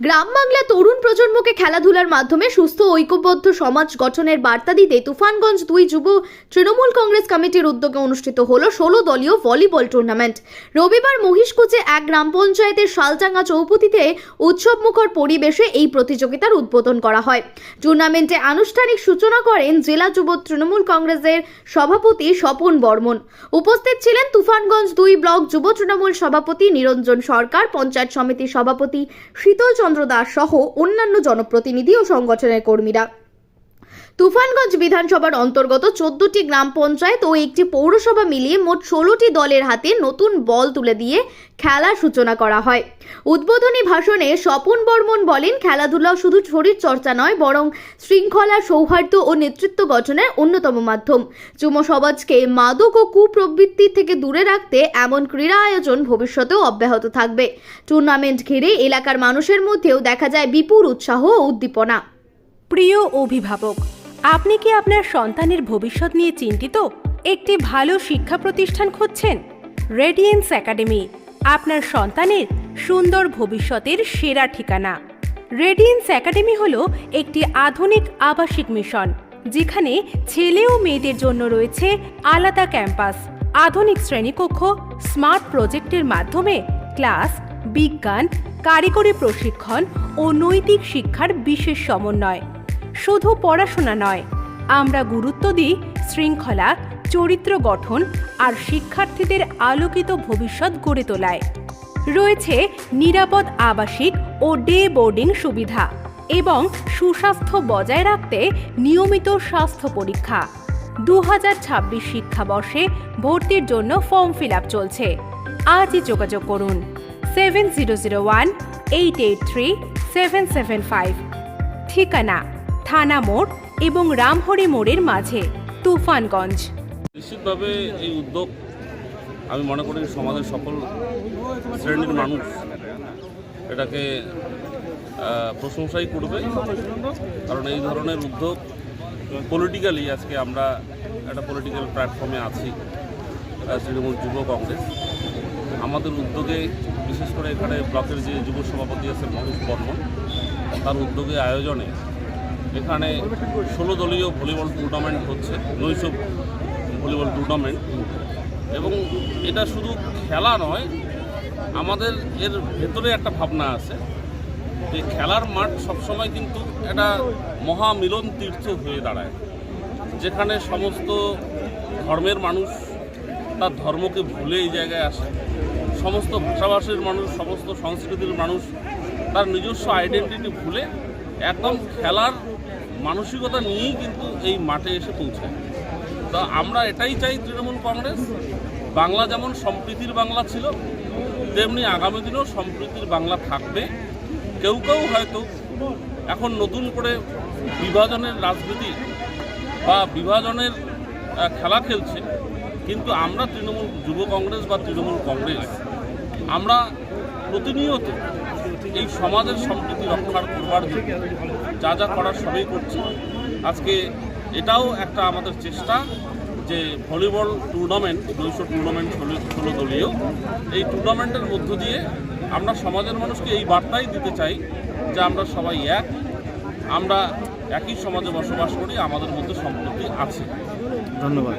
গ্রাম বাংলা তরুণ প্রজন্মকে খেলাধুলার মাধ্যমে সুস্থ, ঐক্যবদ্ধ সমাজ গঠনের বার্তা দিতে তুফানগঞ্জ দুই যুব তৃণমূল কংগ্রেস কমিটির উদ্যোগে অনুষ্ঠিত হল ষোলো দলীয় ভলিবল টুর্নামেন্ট। রবিবার মহিষকুচে এক গ্রাম পঞ্চায়েতের শালচাঙ্গা চৌপতিতে উৎসবমুখর পরিবেশে এই প্রতিযোগিতার উদ্বোধন করা হয়। টুর্নামেন্টে আনুষ্ঠানিক সূচনা করেন জেলা যুব তৃণমূল কংগ্রেসের সভাপতি স্বপন বর্মন। উপস্থিত ছিলেন তুফানগঞ্জ দুই ব্লক যুব তৃণমূল সভাপতি নিরঞ্জন সরকার, পঞ্চায়েত সমিতির সভাপতি শীতল চন্দ্র দাস সহ অন্যান্য জনপ্রতিনিধি ও সংগঠনের কর্মীরা। তুফানগঞ্জ বিধানসভার অন্তর্গত চোদ্দটি গ্রাম পঞ্চায়েত ও একটি পৌরসভা মিলিয়ে মোট ষোলোটি দলের হাতে নতুন বল তুলে দিয়ে খেলার সূচনা করা হয়। উদ্বোধনী ভাষণে স্বপন বর্মন বলেন খেলাধুলা শুধু শরীর চর্চা নয়, বরং শৃঙ্খলা, সৌহার্দ্য ও নেতৃত্ব গঠনের অন্যতম মাধ্যম। যুব সমাজকে মাদক ও কুপ্রবৃত্তি থেকে দূরে রাখতে এমন ক্রীড়া আয়োজন ভবিষ্যতেও অব্যাহত থাকবে। টুর্নামেন্ট ঘিরে এলাকার মানুষের মধ্যেও দেখা যায় বিপুল উৎসাহ ও উদ্দীপনা। প্রিয় অভিভাবক আপনি কি আপনার সন্তানের ভবিষ্যৎ নিয়ে চিন্তিত? একটি ভালো শিক্ষা প্রতিষ্ঠান খুঁজছেন? রেডিয়েন্স একাডেমি আপনার সন্তানের সুন্দর ভবিষ্যতের সেরা ঠিকানা। রেডিয়েন্স একাডেমি হল একটি আধুনিক আবাসিক মিশন, যেখানে ছেলে ও মেয়েদের জন্য রয়েছে আলাদা ক্যাম্পাস, আধুনিক শ্রেণীকক্ষ, স্মার্ট প্রজেক্টের মাধ্যমে ক্লাস, বিজ্ঞান, কারিগরি প্রশিক্ষণ ও নৈতিক শিক্ষার বিশেষ সমন্বয়। শুধু পড়াশোনা নয়। আমরা গুরুত্ব দিই শৃঙ্খলা, চরিত্র গঠন আর শিক্ষার্থীদের আলোকিত ভবিষ্যৎ গড়ে তোলায়। রয়েছে নিরাপদ আবাসিক ও ডে বোর্ডিং সুবিধা এবং সুস্বাস্থ্য বজায় রাখতে নিয়মিত স্বাস্থ্য পরীক্ষা। দু হাজার ছাব্বিশ শিক্ষাবর্ষে ভর্তির জন্য ফর্ম ফিল আপ চলছে। আজই যোগাযোগ করুন seven zero zero one eight eight three seven seven five. ঠিকানা থানা মোড় এবং রামহরি মোড়ের মাঝে, তুফানগঞ্জ। নিশ্চিতভাবে এই উদ্যোগ আমি মনে করি সমাজের সকল শ্রেণির মানুষ এটাকে প্রশংসাই করবে। কারণ এই ধরনের উদ্যোগ পলিটিক্যালি আজকে আমরা একটা পলিটিক্যাল প্ল্যাটফর্মে আছি তৃণমূল যুব কংগ্রেস। আমাদের উদ্যোগে, বিশেষ করে এখানে ব্লকের যে যুব সভাপতি আছেন মহেশ বর্মন, তার উদ্যোগে আয়োজনে এখানে ষোলো দলীয় ভলিবল টুর্নামেন্ট হচ্ছে, নৈশ ভলিবল টুর্নামেন্ট এবং এটা শুধু খেলা নয়, আমাদের এর ভেতরে একটা ভাবনা আছে যে খেলার মাঠ সবসময় কিন্তু একটা মহামিলন তীর্থ হয়ে দাঁড়ায়, যেখানে সমস্ত ধর্মের মানুষ তার ধর্মকে ভুলে এই জায়গায় আসে। সমস্ত ভাষাভাষীর মানুষ, সমস্ত সংস্কৃতির মানুষ তার নিজস্ব আইডেন্টিটি ভুলে একদম খেলার মানসিকতা নিয়েই কিন্তু এই মাঠে এসে পৌঁছায়। তো আমরা এটাই চাই তৃণমূল কংগ্রেস, বাংলা যেমন সম্প্রীতির বাংলা ছিল, তেমনি আগামী দিনেও সম্প্রীতির বাংলা থাকবে। কেউ কেউ হয়তো এখন নতুন করে বিভাজনের রাজনীতি বা বিভাজনের খেলা খেলছে, কিন্তু আমরা তৃণমূল, যুব কংগ্রেস বা তৃণমূল কংগ্রেস, আমরা প্রতিনিয়ত এই সমাজের সম্প্রীতি রক্ষার করবার জন্য যা যা করার সবই করছি। আজকে এটাও একটা আমাদের চেষ্টা যে ভলিবল টুর্নামেন্ট, দুইশো টুর্নামেন্ট ষোলো দলীয়। এই টুর্নামেন্টের মধ্য দিয়ে আমরা সমাজের মানুষকে এই বার্তাই দিতে চাই যে আমরা সবাই এক, আমরা একই সমাজে বসবাস করি, আমাদের মধ্যে সম্প্রীতি আছে। ধন্যবাদ।